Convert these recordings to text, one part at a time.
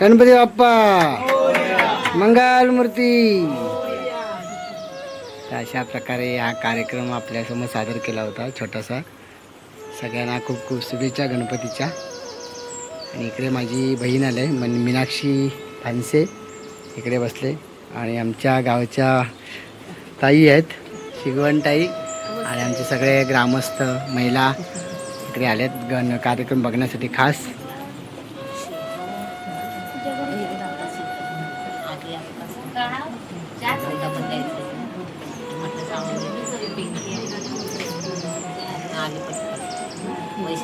गणपती बाप्पा. मंगल मूर्ती. अशा प्रकारे हा कार्यक्रम आपल्यासमोर सादर केला होता छोटासा. सगळ्यांना खूप खूप शुभेच्छा गणपतीच्या. आणि इकडे माझी बहीण आले मन मीनाक्षी फानसे इकडे बसले. आणि आमच्या गावच्या ताई आहेत शिगवण ताई आणि आमचे सगळे ग्रामस्थ महिला इकडे आलेत गण कार्यक्रम बघण्यासाठी खास.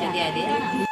वैशाली आले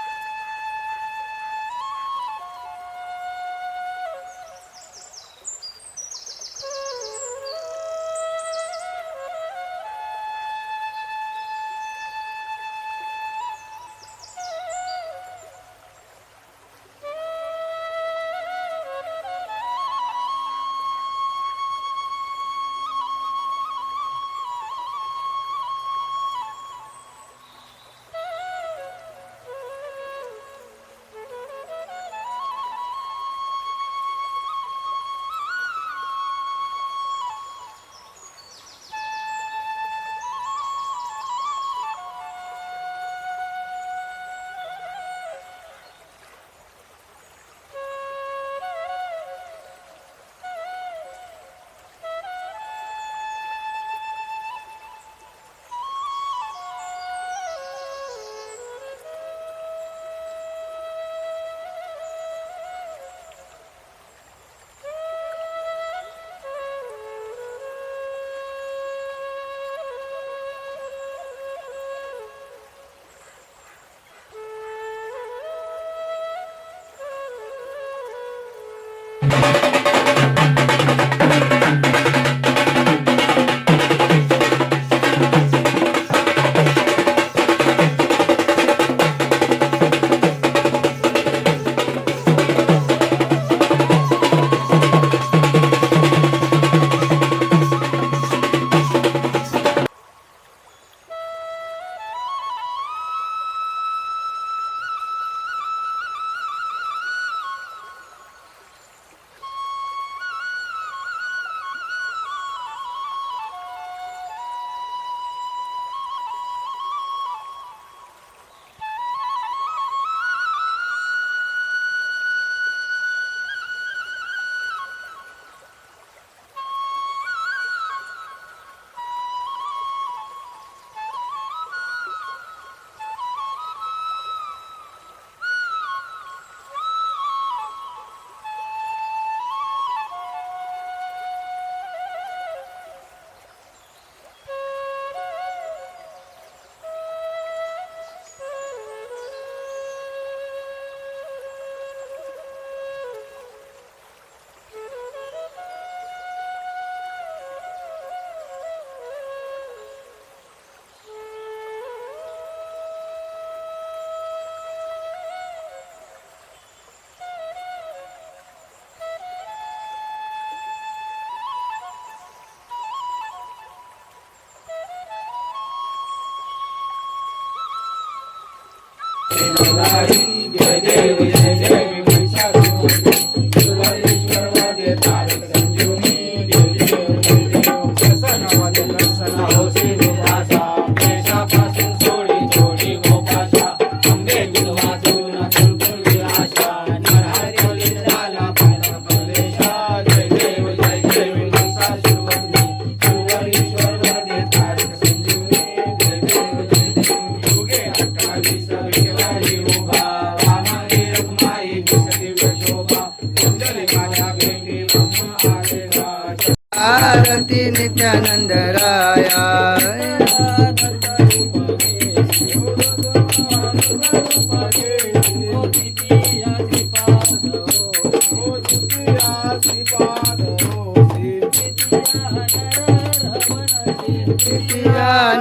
en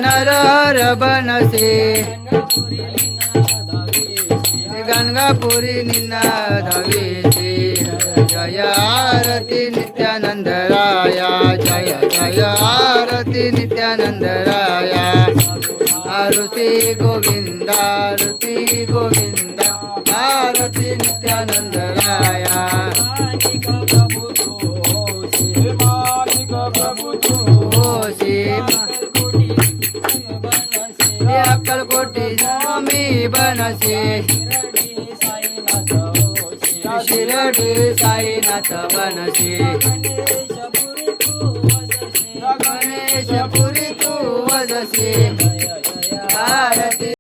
नर बनसे गंगापुरी निना धावेचे नित्यानन्दराया जय जय आरति नित्यानन्दराया आरति गोविन्दारति गोविन्द आरति नित्यानन्दराया अक्कलकोटि स्वामी बनसे શિરડી સાઈનાથ બનશે ગણેશ પુરી તું વજશે ભારતી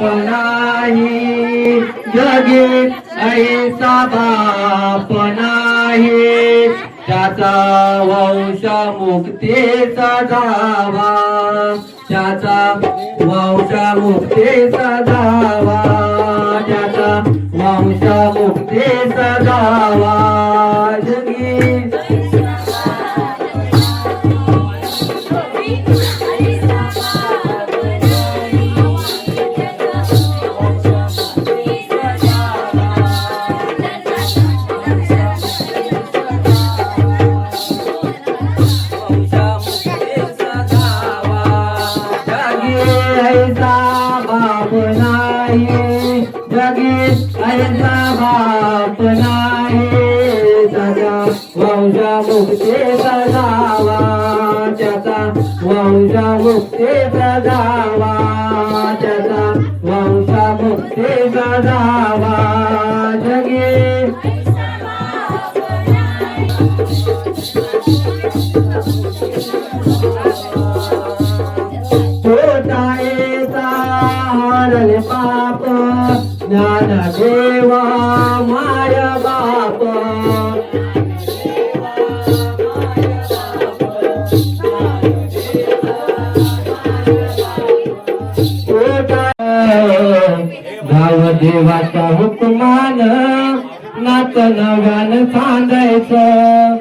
नाही. जगीत ऐसा बाप नाही. त्याचा वंश मुक्तीचा दावा. त्याचा वंश मुक्तीचा दावा. त्याचा वंश मुक्तीचा दावा. वंश मुक्तीचा दावा त्याचा वंश मुक्तीचा दावा जगी देवाच्या देवाचा हुकमान नात नव्यान सांगायचं.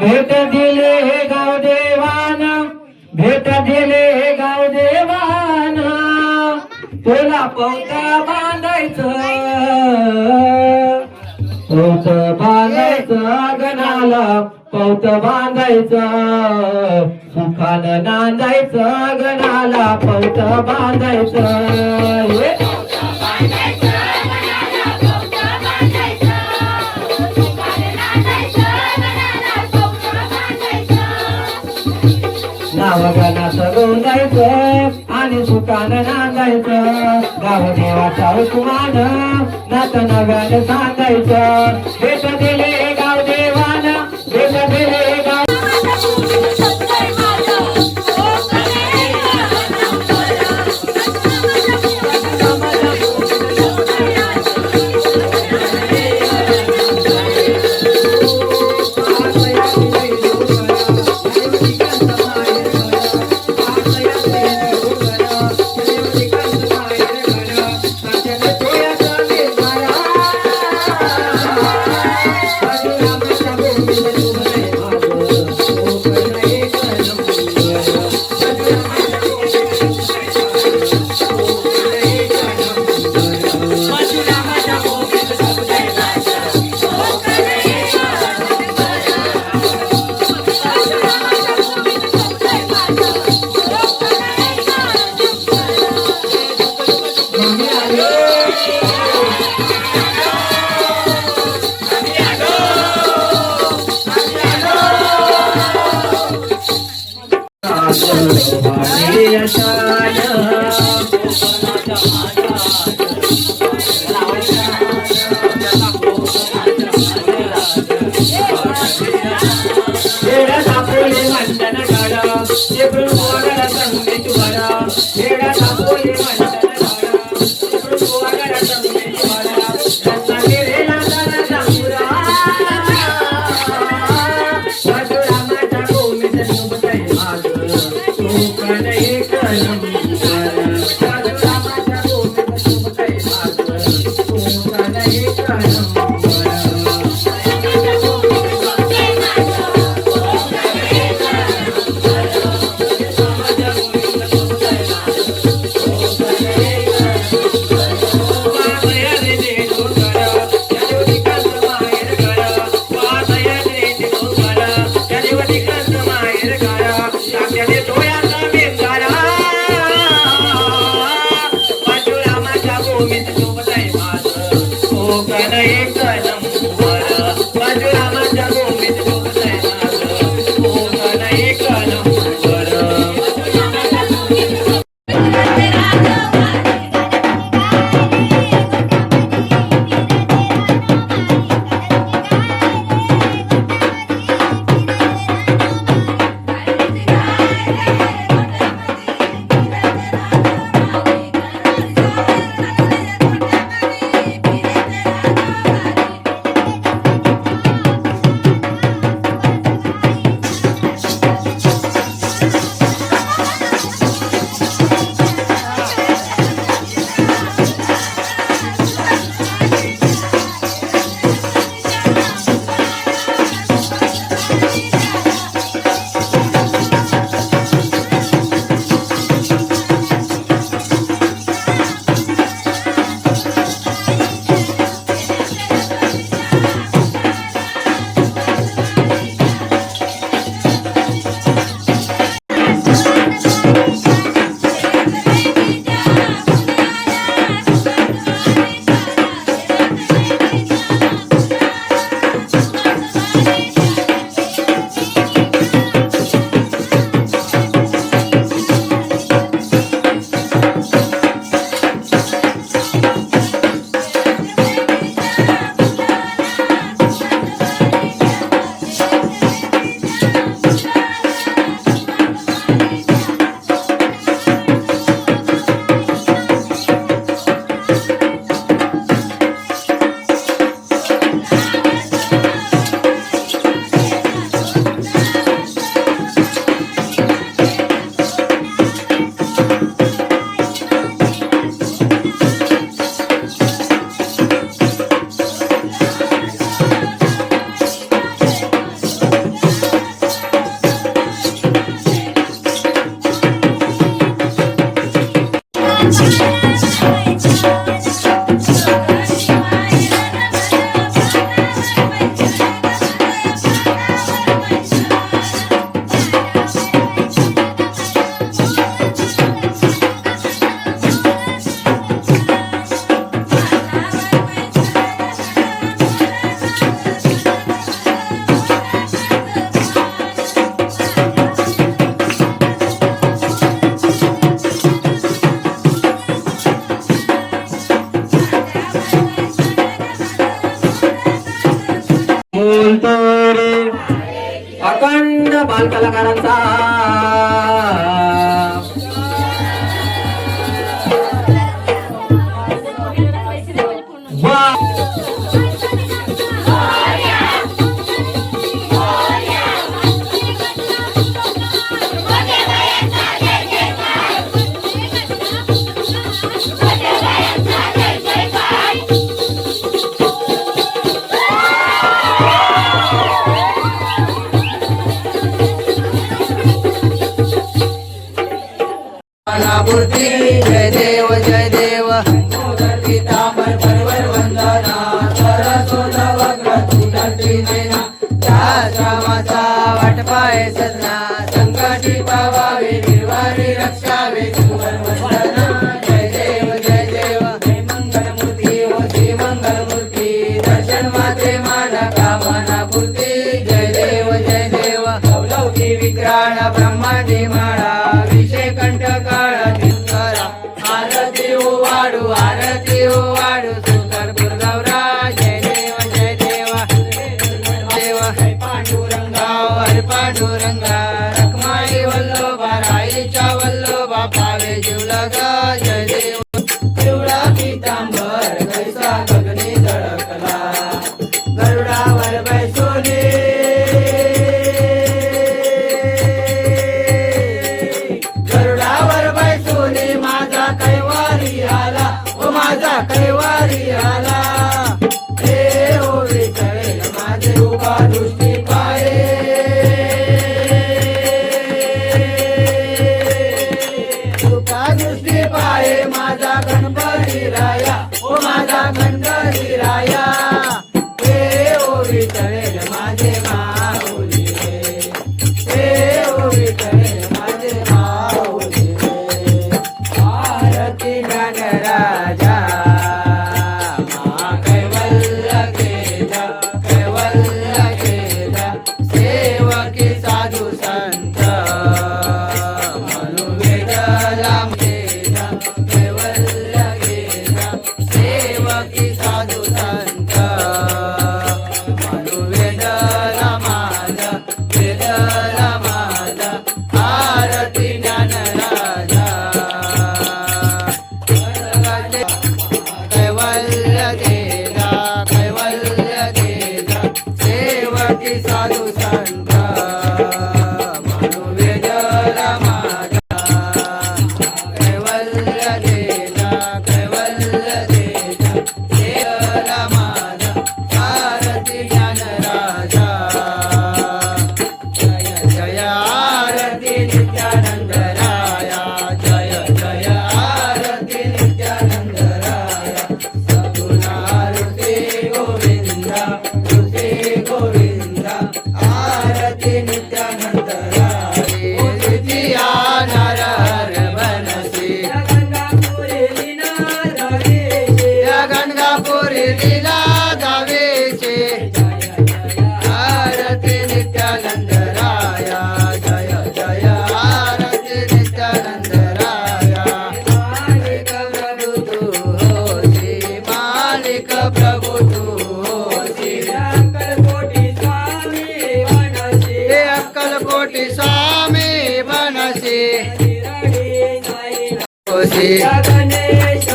भेट दिले गाव देवान भेट दिले गाव देवान. तुला पौता बांधायचं. पौत बांधायचं गणाला पौत बांधायचं. सुखानं नांदायचं गणाला पौत बांधायचं. हे नावगानात जायचं आणि सुखानं नांदायचं. गाव देवाचा उपमान नात नव्याने सांगायचं. ಮಾಡಿ Ganesha.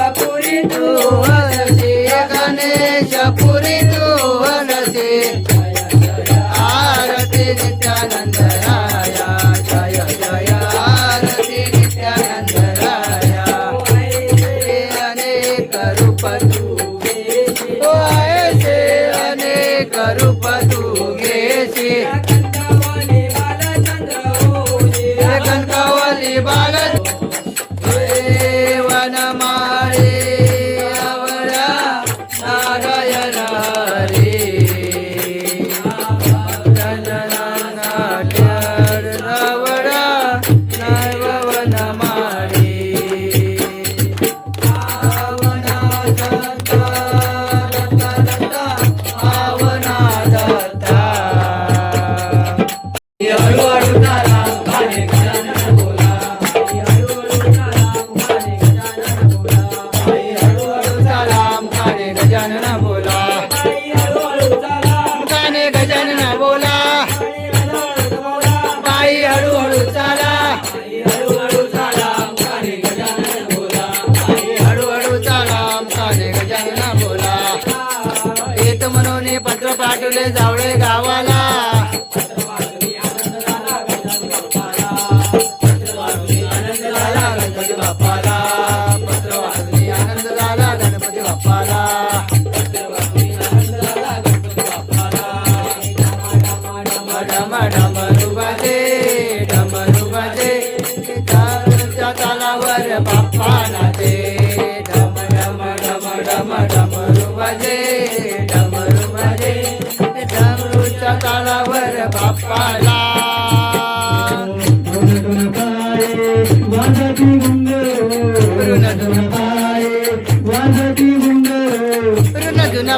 தலவர் பப்பலா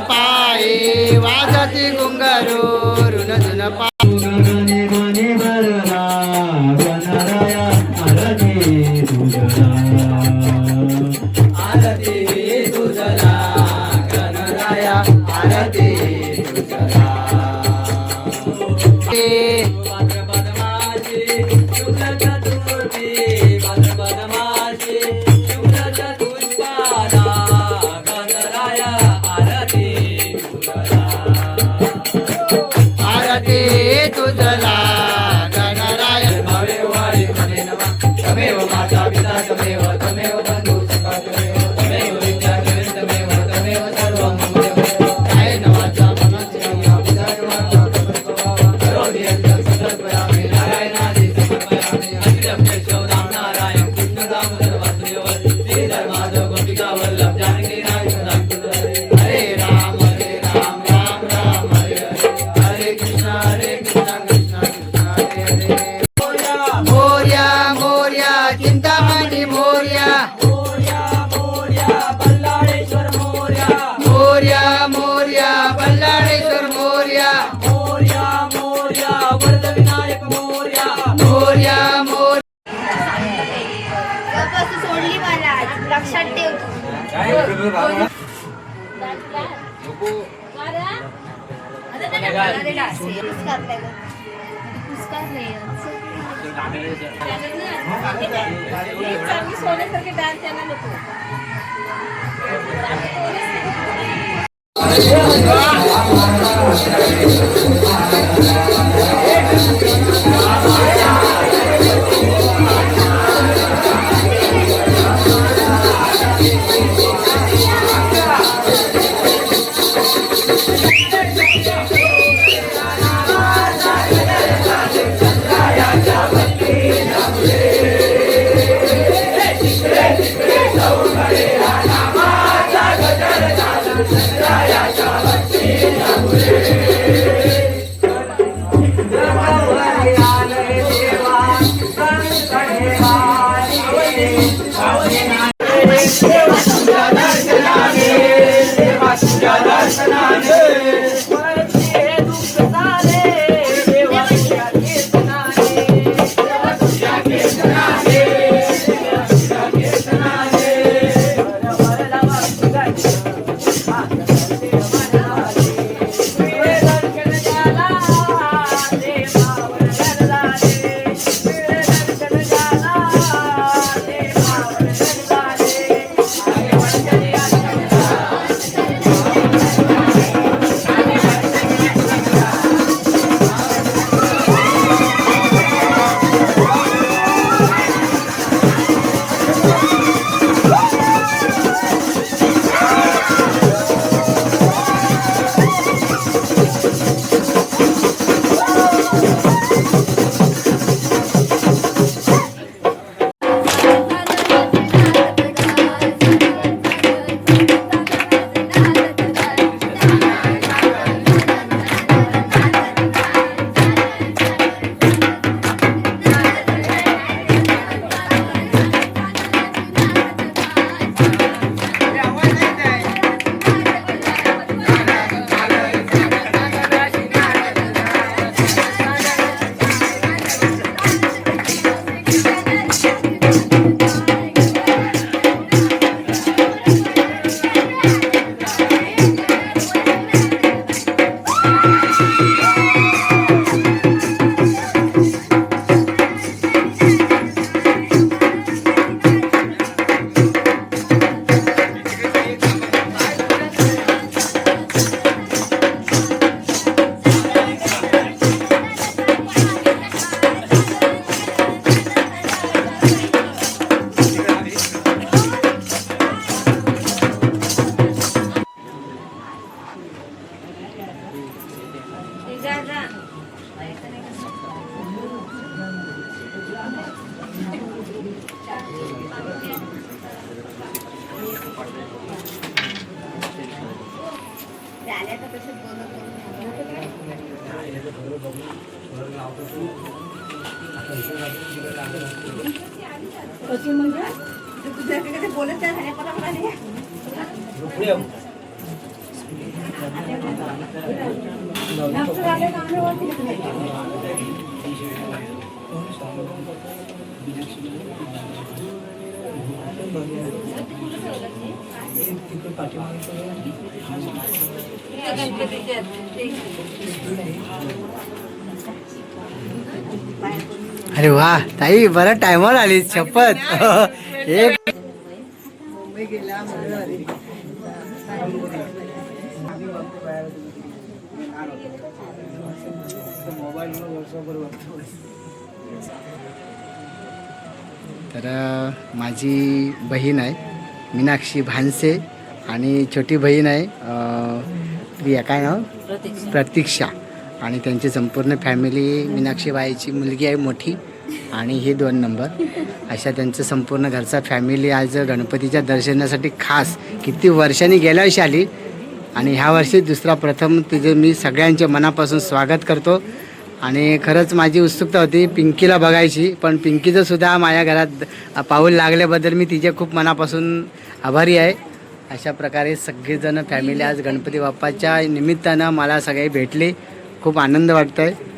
பாயே வாசதி குங்கரோ Thank you. त्रास द्यायला नको Cristo. अरे वा ताई बरं टायमावर आली शपथ. एक तर माझी बहीण आहे मीनाक्षी भानसे आणि छोटी बहीण आहे प्रिया काय नाव? प्रतीक्षा. आणि त्यांची संपूर्ण फॅमिली मीनाक्षी बाईची मुलगी आहे मोठी. आणि हे दोन नंबर. अशा त्यांचं संपूर्ण घरचा फॅमिली आज गणपतीच्या दर्शनासाठी खास किती वर्षांनी गेल्या वर्षी आली. आणि ह्या वर्षी दुसरा प्रथम तिचे मी सगळ्यांच्या मनापासून स्वागत करतो. आणि खरंच माझी उत्सुकता होती पिंकीला बघायची पण पिंकीचं सुद्धा माझ्या घरात पाऊल लागल्याबद्दल मी तिचे खूप मनापासून आभारी आहे. अशा प्रकारे सगळेजण फॅमिली आज गणपती बाप्पाच्या निमित्तानं मला सगळे भेटले. खूप आनंद वाटतो आहे